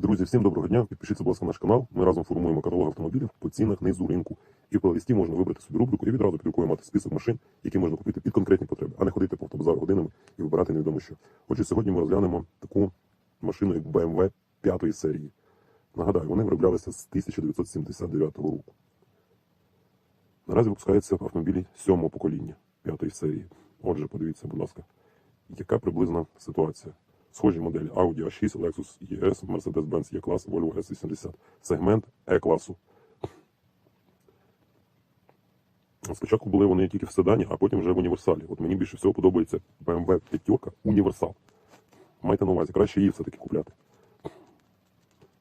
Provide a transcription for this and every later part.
Друзі, всім доброго дня. Підпишіться, будь ласка, на наш канал. Ми разом формуємо каталог автомобілів по цінах низу ринку. І в плейлисті можна вибрати собі рубрику і відразу під рукою мати список машин, які можна купити під конкретні потреби, а не ходити по автобазару годинами і вибирати невідомо що. Отже, сьогодні ми розглянемо таку машину, як BMW 5 серії. Нагадаю, вони вироблялися з 1979 року. Наразі випускаються автомобілі сьомого покоління п'ятої серії. Отже, подивіться, будь ласка, яка приблизна ситуація. Схожі моделі Audi A6, Lexus ES, Mercedes-Benz E-клас, Volvo S80. Сегмент E-класу. Спочатку були вони тільки в седані, а потім вже в універсалі. От мені більше всього подобається BMW 5 універсал. Майте на увазі, краще її все-таки купляти.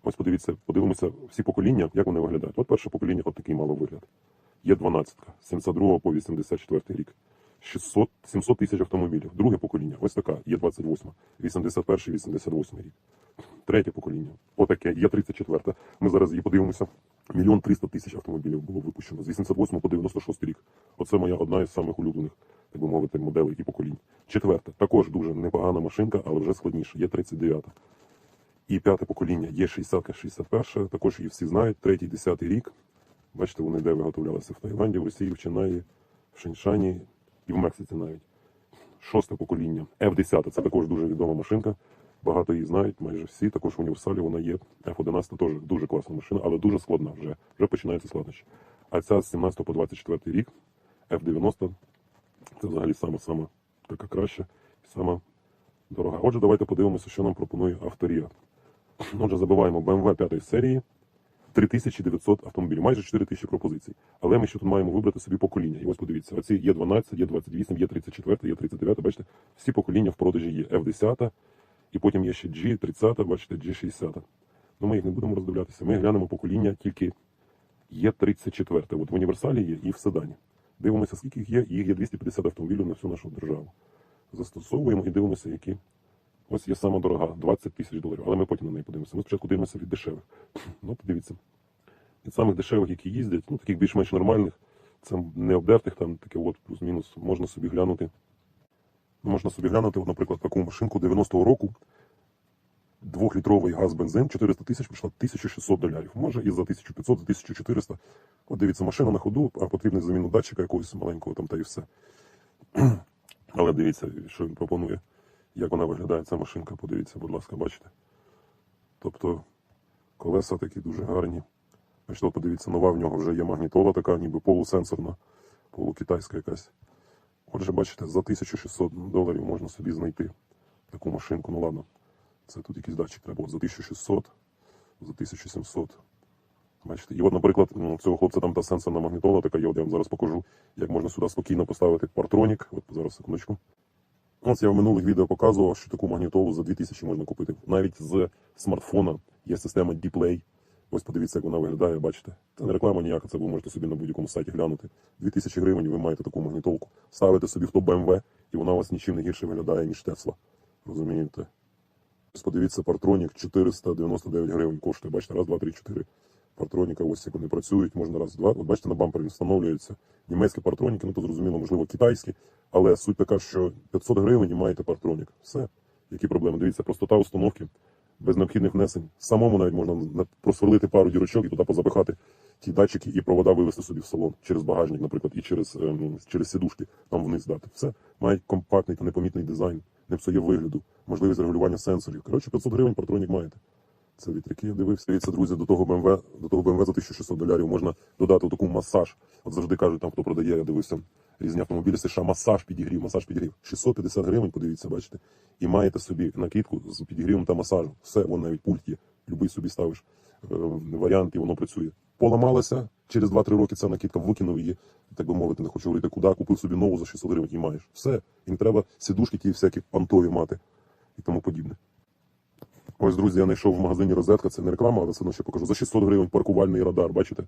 Ось подивіться, подивимося всі покоління, як вони виглядають. От перше покоління, от такий мало вигляд. Є 12, 72 по 84 рік. 600, 700 тисяч автомобілів. Друге покоління, ось така, є 28, 81, 88 рік. Третє покоління, отаке, є 34. Ми зараз її подивимося. Мільйон 300 тисяч автомобілів було випущено з 88 по 96 рік. Оце моя одна із самих улюблених, так би мовити, моделей і поколінь. Четверте, також дуже непогана машинка, але вже складніша. Є 39. І п'яте покоління є 60 61 також її всі знають. Третій, десятий рік. Бачите, вони де виготовлялися в Таїланді, в Росії, в Чинаї, в Шеньшані і в Мексиці навіть. Шосте покоління. F10 це також дуже відома машинка. Багато її знають, майже всі. Також в універсалі вона є. F11 теж дуже класна машина, але дуже складна вже. Вже починаються складнощі. А ця з 17 по 24 рік, F90, це взагалі сама-сама така краща, і сама дорога. Отже, давайте подивимося, що нам пропонує авторія. Отже, забиваємо BMW 5 серії. 3900 автомобілів, майже 4000 пропозицій. Але ми ще тут маємо вибрати собі покоління. І ось подивіться, оці є 12, є 28, є 34, є 39. Бачите, всі покоління в продажі є F10, і потім є ще G30, бачите, G60. Ну ми їх не будемо роздивлятися. Ми глянемо покоління тільки є 34. От в універсалі є і в седані. Дивимося, скільки їх є. Їх є 250 автомобілів на всю нашу державу. Застосовуємо і дивимося, які. Ось є сама дорога, 20 тисяч доларів, але ми потім на неї подивимося. Ми спочатку дивимося від дешевих. Ну, подивіться. Від самих дешевих, які їздять, ну таких більш-менш нормальних, це не обдертих, там таке от плюс-мінус, можна собі глянути. Можна собі глянути, наприклад, таку машинку 90-го року, двохлітровий газ бензин, 400 тисяч, прийшла 1600 доларів. Може і за 1500, за 1400. От дивіться, машина на ходу, а потрібна заміну датчика якогось маленького там та і все. Але дивіться, що він пропонує як вона виглядає ця машинка, подивіться, будь ласка, бачите. Тобто колеса такі дуже гарні. Бачите, подивіться, нова в нього вже є магнітола така, ніби полусенсорна, полукитайська якась. Отже, бачите, за 1600 доларів можна собі знайти таку машинку. Ну ладно, це тут якийсь датчик треба. От за 1600, за 1700. Бачите, і от, наприклад, м, цього хлопця там та сенсорна магнітола така є, я вам зараз покажу, як можна сюди спокійно поставити партронік. От зараз секундочку. Ось я в минулих відео показував, що таку магнітолу за 2000 можна купити. Навіть з смартфона є система Dplay. Ось подивіться, як вона виглядає, бачите. Це не реклама ніяка, це ви можете собі на будь-якому сайті глянути. 2000 гривень ви маєте таку магнітолку. Ставите собі в топ BMW, і вона у вас нічим не гірше виглядає, ніж Тесла. Розумієте? Ось подивіться, партронік 499 гривень коштує. Бачите, раз, два, три, чотири. Партроніка, ось як вони працюють, можна раз, два. От бачите, на бампері він встановлюється. Німецькі партроніки, ну то зрозуміло, можливо, китайські, але суть така, що 500 гривень і маєте партронік. Все. Які проблеми? Дивіться, простота установки без необхідних внесень. Самому навіть можна просверлити пару дірочок і туди позапихати ті датчики і провода вивести собі в салон через багажник, наприклад, і через, ем, через сідушки там вниз дати. Все. Має компактний та непомітний дизайн, не псує вигляду, можливість регулювання сенсорів. Коротше, 500 гривень партронік маєте. Це вітряки дивився. Дивіться, друзі, до того BMW, до того BMW за 1600 доларів можна додати таку масаж. От завжди кажуть, там хто продає, я дивився різні автомобілі США, масаж підігрів, масаж підігрів. 650 гривень, подивіться, бачите. І маєте собі накидку з підігрівом та масажем. Все, вон навіть пульт є. Любий собі ставиш е, варіант, і воно працює. Поламалося, через 2-3 роки ця накидка викинув її, так би мовити, не хочу говорити, куди, купив собі нову за 600 гривень і маєш. Все. І не треба сідушки ті всякі понтові мати і тому подібне. Ось, друзі, я знайшов в магазині розетка, це не реклама, але все одно ще покажу. За 600 гривень паркувальний радар, бачите?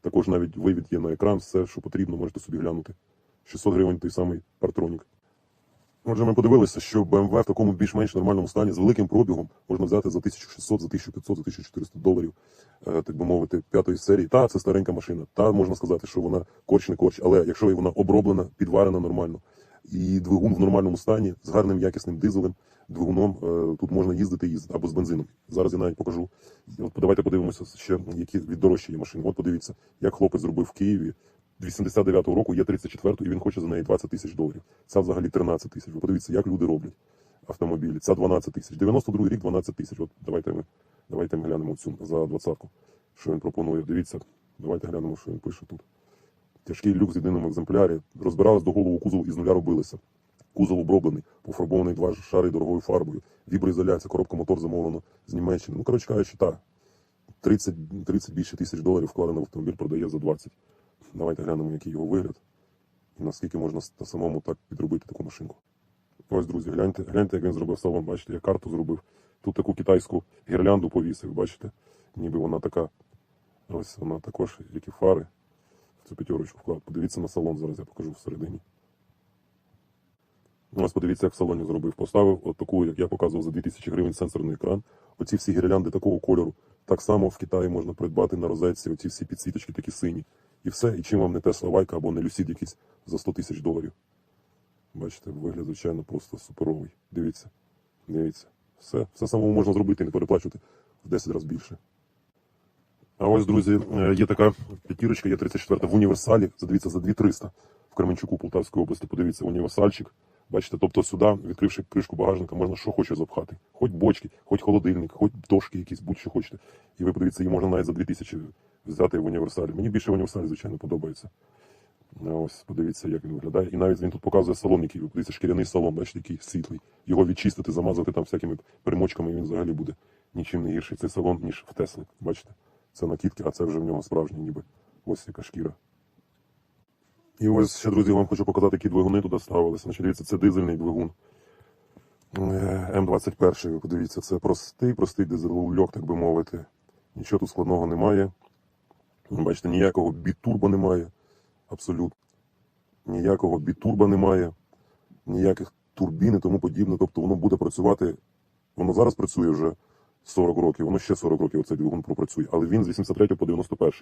Також навіть вивід є на екран, все, що потрібно, можете собі глянути. 600 гривень той самий партронік. Отже, ми подивилися, що BMW в такому більш-менш нормальному стані з великим пробігом можна взяти за 1600, за 1500, за 1400 доларів, е, так би мовити, п'ятої серії. Та це старенька машина. Та можна сказати, що вона корч не корч, але якщо вона оброблена, підварена нормально, і двигун в нормальному стані з гарним якісним дизелем. Двигуном е, тут можна їздити їздити або з бензином. Зараз я навіть покажу. От давайте подивимося ще, які від дорожчі є машини. От подивіться, як хлопець зробив в Києві 89-го року, є 34 і він хоче за неї 20 тисяч доларів. Ця взагалі 13 тисяч. Подивіться, як люди роблять автомобілі. Ця 12 тисяч. 92 рік 12 тисяч. От давайте ми, давайте ми глянемо цю за 20-ку, що він пропонує. Дивіться, давайте глянемо, що він пише тут. Тяжкий люк з єдиному екземплярі. Розбиралась до голову кузову і з нуля робилися. Кузов оброблений, пофарбований два шари дорогою фарбою, віброізоляція, коробка мотор замовлено з Німеччини. Ну, коротше кажучи, так. 30, 30 більше тисяч доларів вкладено в автомобіль, продає за 20. Давайте глянемо, який його вигляд. І наскільки можна самому так підробити таку машинку. Ось, друзі, гляньте, гляньте, як він зробив салон. Бачите, я карту зробив. Тут таку китайську гірлянду повісив, бачите? Ніби вона така. Ось вона також, як і фари. Цю п'ятерочку вклад. Подивіться на салон, зараз я покажу всередині. Ось подивіться, як в салоні зробив. Поставив от таку, як я показував, за 2000 гривень сенсорний екран. Оці всі гірлянди такого кольору. Так само в Китаї можна придбати на розетці оці всі підсвіточки такі сині. І все. І чим вам не Тесла Вайка або не Люсід якийсь за 100 тисяч доларів. Бачите, вигляд, звичайно, просто суперовий. Дивіться. Дивіться. Все, все самому можна зробити і не переплачувати в 10 разів більше. А ось, друзі, е, є така п'ятірочка, є 34 в універсалі. Задивіться за 2300 в Кременчуку Полтавської області. Подивіться, універсальчик. Бачите, тобто сюди, відкривши кришку багажника, можна що хоче запхати. Хоч бочки, хоч холодильник, хоч дошки якісь, будь-що хочете. І ви подивіться, її можна навіть за 2000 взяти в універсалі. Мені більше універсалі, звичайно, подобається. Ось, подивіться, як він виглядає. І навіть він тут показує салон, який ви подивіться, шкіряний салон, бачите, який світлий. Його відчистити, замазати там всякими примочками, і він взагалі буде нічим не гірший цей салон, ніж в Тесли. Бачите? Це накидки, а це вже в нього справжній ніби. Ось яка шкіра. І ось ще, друзі, вам хочу показати, які двигуни туди ставилися. Значить, дивіться, це дизельний двигун. Е, М21, ви подивіться, це простий, простий дизельок, так би мовити. Нічого тут складного немає. Бачите, ніякого бітурбо немає. Абсолютно. Ніякого бітурба немає, ніяких турбін і тому подібне. Тобто воно буде працювати. Воно зараз працює вже 40 років, воно ще 40 років оцей двигун пропрацює. Але він з 83 по 91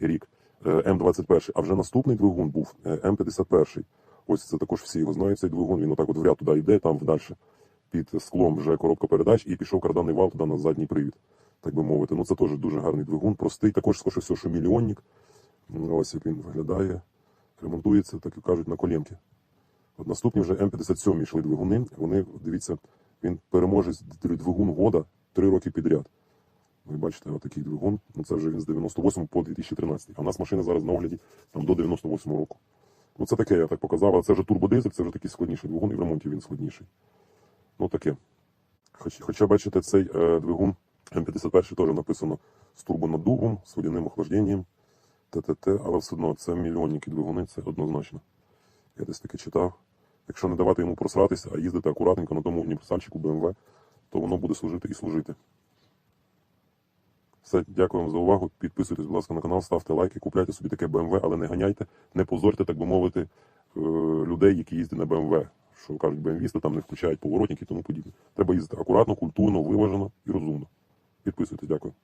рік е, М21. А вже наступний двигун був е, М51. Ось це також всі його знають. Цей двигун. Він отак от в ряд туди йде, там вдальше. Під склом вже коробка передач і пішов карданний вал туди на задній привід, так би мовити. Ну це теж дуже гарний двигун, простий, також все, що мільйонник. Ось як він виглядає. Ремонтується, так і кажуть, на колінки. От наступні вже М57 йшли двигуни. Вони, дивіться, він переможець двигун года три роки підряд. Ви бачите, отакий двигун. Ну це вже він з 98 по 2013. А в нас машина зараз на огляді там до 98 року. Ну це таке, я так показав, але це вже турбодизель, це вже такий складніший двигун, і в ремонті він складніший. Ну таке. Хоч, хоча, бачите, цей е, двигун М51 теж написано з турбонаддувом, з водяним охлажденням. ТТТ, але все одно це мільйонники двигуни, це однозначно. Я десь таке читав. Якщо не давати йому просратися, а їздити акуратненько на тому універсальчику BMW, то воно буде служити і служити. Все, дякую вам за увагу. Підписуйтесь, будь ласка, на канал, ставте лайки, купляйте собі таке BMW, але не ганяйте, не позорте, так би мовити, е, людей, які їздять на BMW. Що кажуть, БМВісти там не включають поворотники і тому подібне. Треба їздити акуратно, культурно, виважено і розумно. Підписуйтесь, дякую.